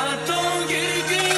attends quelque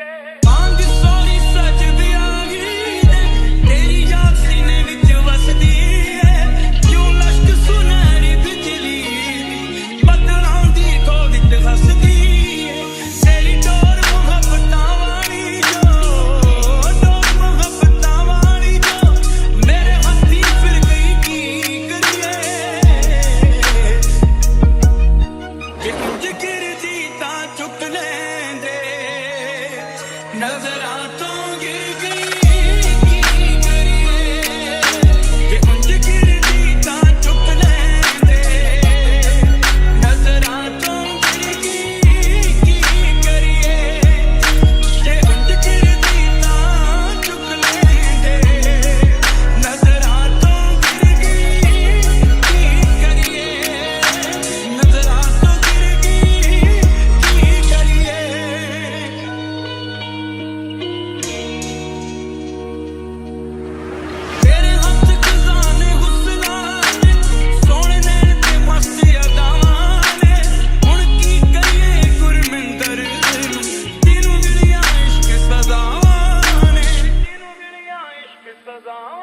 yeah. Ramazan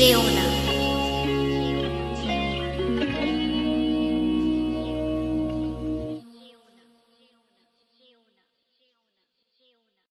Sheona.